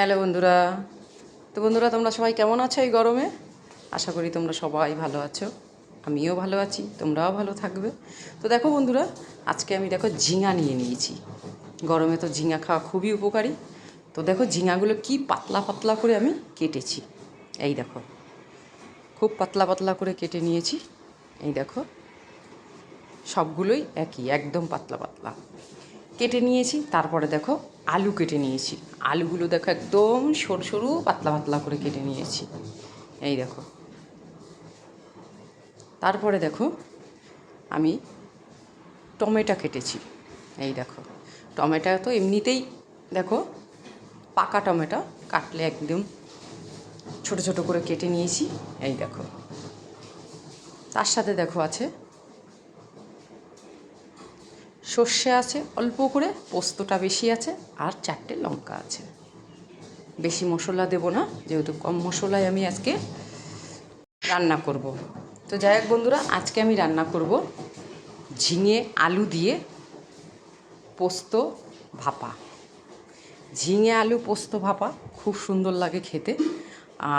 Hello বন্ধুরা। তো বন্ধুরা, তোমরা সবাই কেমন আছো এই গরমে? আশা করি তোমরা সবাই ভালো আছো। আমিও ভালো আছি, তোমরাও ভালো থাকবে। তো দেখো বন্ধুরা, আজকে আমি দেখো ঝিঙা নিয়ে নিয়েছি। গরমে তো ঝিঙা খাওয়া খুবই উপকারী। তো দেখো ঝিঙাগুলো কি পাতলা পাতলা করে আমি কেটেছি। এই দেখো, খুব পাতলা পাতলা করে কেটে নিয়েছি। এই দেখো, সবগুলোই একই, একদম পাতলা পাতলা। কেটে নিয়েছি, তারপরে দেখো আলু কেটে নিয়েছি। আলুগুলো দেখো একদম সরু সরু পাতলা পাতলা করে কেটে নিয়েছি। এই দেখো। তারপরে দেখো আমি টমেটো কেটেছি। এই দেখো। টমেটো তো এমনিতেই দেখো পাকা টমেটো, কাটলে একদম ছোট ছোট করে কেটে নিয়েছি। এই দেখো। তার সাথে দেখো আছে সর্ষে আছে, অল্প করে, পোস্তটা বেশি আছে, আর চারটে লঙ্কা আছে। বেশি মশলা দেব না, যেহেতু কম মশলায় আমি আজকে রান্না করব। তো যাই হোক বন্ধুরা, আজকে আমি রান্না করব ঝিঙে আলু দিয়ে পোস্ত ভাপা। ঝিঙে আলু পোস্ত ভাপা খুব সুন্দর লাগে খেতে,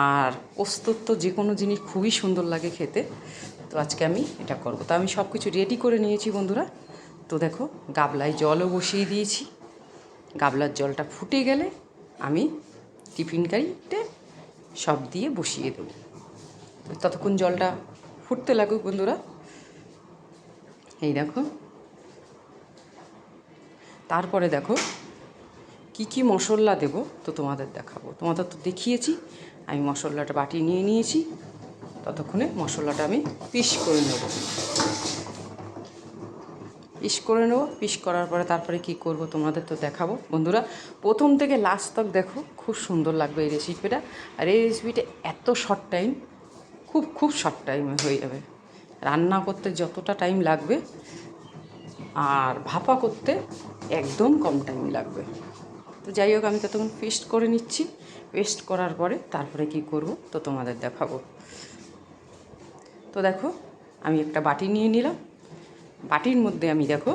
আর পোস্তর তো যে কোনো জিনিস খুবই সুন্দর লাগে খেতে, তো আজকে আমি এটা করব। তো আমি সব কিছু রেডি করে নিয়েছি বন্ধুরা। তো দেখো, গাবলায় জলও বসিয়ে দিয়েছি। গাবলার জলটা ফুটে গেলে আমি টিফিন কারিতে সব দিয়ে বসিয়ে দেবো। ততক্ষণ জলটা ফুটতে লাগুক বন্ধুরা। এই দেখো। তারপরে দেখো, কি কি মশলা দেব তো তোমাদের দেখাবো। তোমাদের তো দেখিয়েছি, আমি মশলাটা বাটি নিয়ে নিয়েছি। ততক্ষণে মশলাটা আমি পিস করে নেব। পিস করে নেব। পিস করার পরে তারপরে কি করব তোমাদের তো দেখাবো। বন্ধুরা, প্রথম থেকে লাস্ট তক দেখো, খুব সুন্দর লাগবে এই রেসিপিটা আর এই রেসিপিটা এত শর্ট টাইম খুব খুব শর্ট টাইমে হয়ে যাবে। রান্না করতে যতটা টাইম লাগবে, আর ভাপা করতে একদম কম টাইম লাগবে। তো যাই হোক, আমি ততক্ষণ পেস্ট করে নিচ্ছি। পেস্ট করার পরে তারপরে কি করব তো তোমাদের দেখাবো। তো দেখো, আমি একটা বাটি নিয়ে নিলাম। বাটির মধ্যে আমি দেখো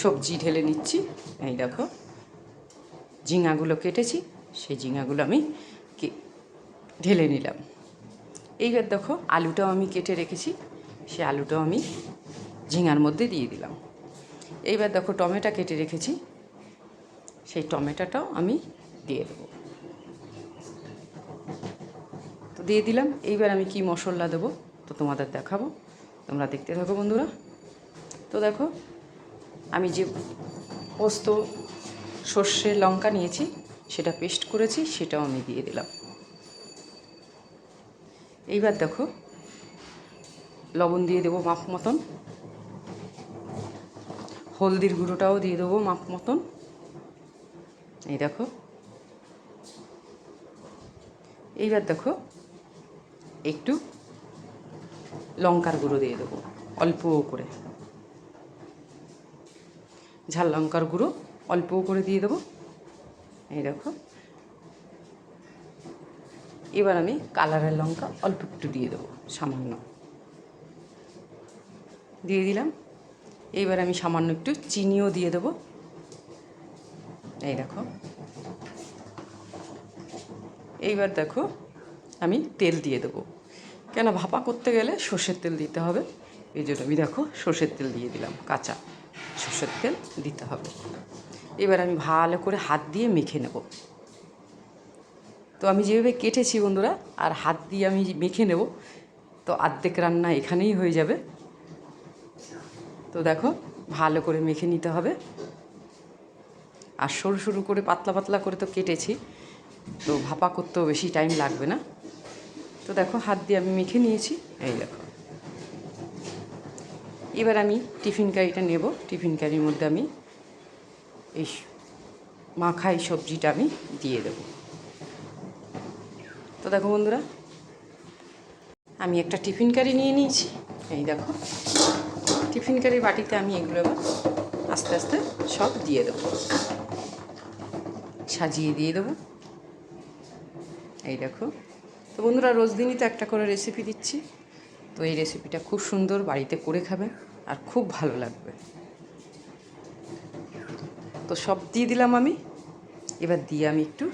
সবজি ঢেলে নিচ্ছি। এই দেখো ঝিঙাগুলো কেটেছি, সেই ঝিঙাগুলো আমি ঢেলে নিলাম। এইবার দেখো আলুটাও আমি কেটে রেখেছি সে আলুটাও আমি ঝিঙার মধ্যে দিয়ে দিলাম। এইবার দেখো টমেটো কেটে রেখেছি, সেই টমেটোটাও আমি দিয়ে দেবো। তো দিয়ে দিলাম, এইবার আমি কি মশলা দেবো তো তোমাদের দেখাবো। তোমরা দেখতে থাকো বন্ধুরা। তো দেখো, আমি যে পোস্ত, সর্ষে, লঙ্কা নিয়েছি, সেটা পেস্ট করেছি, সেটাও আমি দিয়ে দিলাম। এইবার দেখো, লবণ দিয়ে দেবো মাপ মতন। হলদির গুঁড়োটাও দিয়ে দেবো মাপ মতন। এই দেখো। এইবার দেখো, একটু লঙ্কার গুঁড়ো দিয়ে দেবো, অল্প করে। ঝাল লঙ্কার গুঁড়ো অল্প করে দিয়ে দেবো। এই দেখো। এবার আমি কালারের লঙ্কা অল্প একটু দিয়ে দেবো, সামান্য। দিয়ে দিলাম। এইবার আমি সামান্য একটু চিনিও দিয়ে দেবো। এই দেখো। এইবার দেখো, আমি তেল দিয়ে দেবো। কেন ভাপা করতে গেলে সর্ষের তেল দিতে হবে? এই জন্য আমি দেখো, সর্ষের তেল দিয়ে দিলাম, কাঁচা সর্ষের তেল দিতে হবে। এবার আমি ভালো করে হাত দিয়ে মেখে নেব। তো আমি যেভাবে কেটেছি বন্ধুরা, আর হাত দিয়ে আমি মেখে নেব, তো আর্ধেক রান্না এখানেই হয়ে যাবে। তো দেখো, ভালো করে মেখে নিতে হবে। আর সরু সরু করে, পাতলা পাতলা করে তো কেটেছি, তো ভাপা করতেও বেশি টাইম লাগবে না। তো দেখো, হাত দিয়ে আমি মেখে নিয়েছি। এই দেখো। এবার আমি টিফিন কারিটা নেব। টিফিন কারির মধ্যে আমি এই মাখাই সবজিটা আমি দিয়ে দেব। তো দেখো বন্ধুরা, আমি একটা টিফিন কারি নিয়ে নিয়েছি। এই দেখো, টিফিন কারি বাটিতে আমি এগুলো এবার আস্তে আস্তে সব দিয়ে দেবো। সাজিয়ে দিয়ে দেবো। এই দেখো তো বন্ধুরা, রোজ দিনই তো একটা করে রেসিপি দিচ্ছি। তো এই রেসিপিটা খুব সুন্দর, বাড়িতে করে খাবেন আর খুব ভালো লাগবে। তো সব দিয়ে দিলাম আমি। এবার দিয়ে আমি একটু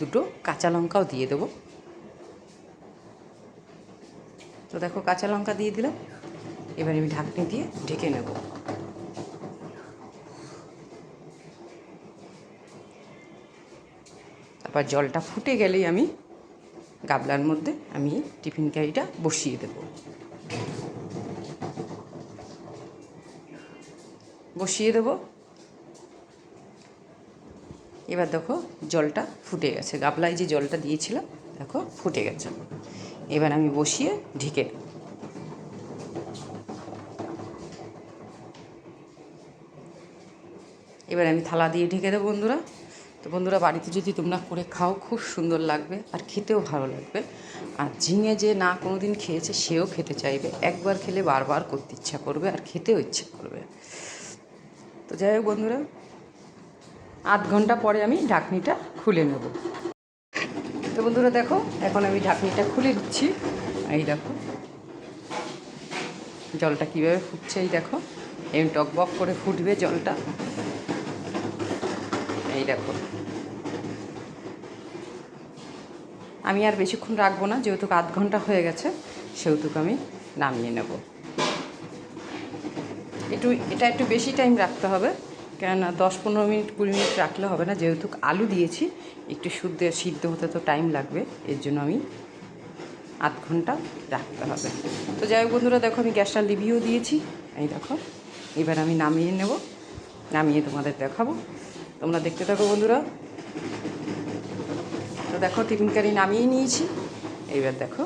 দুটো কাঁচা লঙ্কাও দিয়ে দেবো। তো দেখো, কাঁচা লঙ্কা দিয়ে দিলাম। এবার আমি ঢাকনি দিয়ে ঢেকে নেব। তারপর জলটা ফুটে গেলেই আমি গাবলার মধ্যে আমি টিফিন ক্যারিটা বসিয়ে দেব। বসিয়ে দেব। এবার দেখো জলটা ফুটে গেছে। গাবলায় যে জলটা দিয়েছিলাম, দেখো ফুটে গেছে। এবার আমি বসিয়ে ঢেকে এবার আমি থালা দিয়ে ঢেকে দেবো বন্ধুরা। তো বন্ধুরা, বাড়িতে যদি তোমরা করে খাও, খুব সুন্দর লাগবে আর খেতেও ভালো লাগবে। আর ঝিঙে যে না কোনো দিন খেয়েছে, সেও খেতে চাইবে। একবার খেলে বারবার করতে ইচ্ছা করবে আর খেতেও ইচ্ছা করবে। তো যাই হোক বন্ধুরা, আধ ঘণ্টা পরে আমি ঢাকনিটা খুলে নেব। তো বন্ধুরা দেখো, এখন আমি ঢাকনিটা খুলে দিচ্ছি এই দেখো, জলটা কীভাবে ফুটছে এই দেখো। এই টকবক করে ফুটবে জলটা। এই দেখো। আমি আর বেশিক্ষণ রাখব না, যেহেতু আধ ঘণ্টা হয়ে গেছে, সেহেতু আমি নামিয়ে নেব। একটু, এটা একটু বেশি টাইম রাখতে হবে, কেননা দশ পনেরো মিনিট, কুড়ি মিনিট রাখলে হবে না, যেহেতু আলু দিয়েছি, একটু শুদ্ধ, সিদ্ধ হতে তো টাইম লাগবে, এর জন্য আমি আধ ঘণ্টা রাখতে হবে। তো যাই হোক বন্ধুরা, দেখো আমি গ্যাসটা লিভিয়েও দিয়েছি, এই দেখো, এবার আমি নামিয়ে নেব, নামিয়ে তোমাদের দেখাবো। তোমরা দেখতে থাকো বন্ধুরা। তো দেখো টিফিন কারি নামিয়ে নিয়েছি। এইবার দেখো।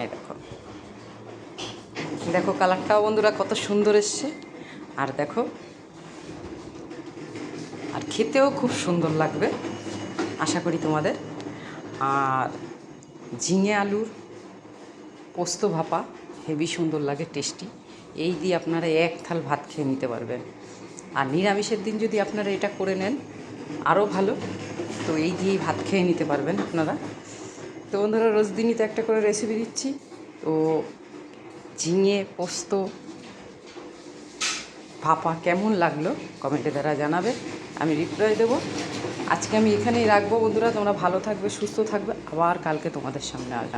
এই দেখো। দেখো কালারটাও বন্ধুরা কত সুন্দর এসছে। আর দেখো, আর খেতেও খুব সুন্দর লাগবে, আশা করি তোমাদের। আর ঝিঙে আলুর পোস্ত ভাপা হেভি সুন্দর লাগে, টেস্টি। এই দিয়ে আপনারা এক থাল ভাত খেয়ে নিতে পারবেন। আর নিরামিষের দিন যদি আপনারা এটা করে নেন, আরও ভালো। তো এই দিয়েই ভাত খেয়ে নিতে পারবেন আপনারা। তো বন্ধুরা, রোজ দিনই তো একটা করে রেসিপি দিচ্ছি। তো ঝিঙে, পোস্ত, ভাপা কেমন লাগল কমেন্টে দ্বারা জানাবে। আমি রিপ্লাই দেবো। আজকে আমি এখানেই রাখব বন্ধুরা। তোমরা ভালো থাকবে, সুস্থ থাকবে। আবার কালকে তোমাদের সামনে আসবে।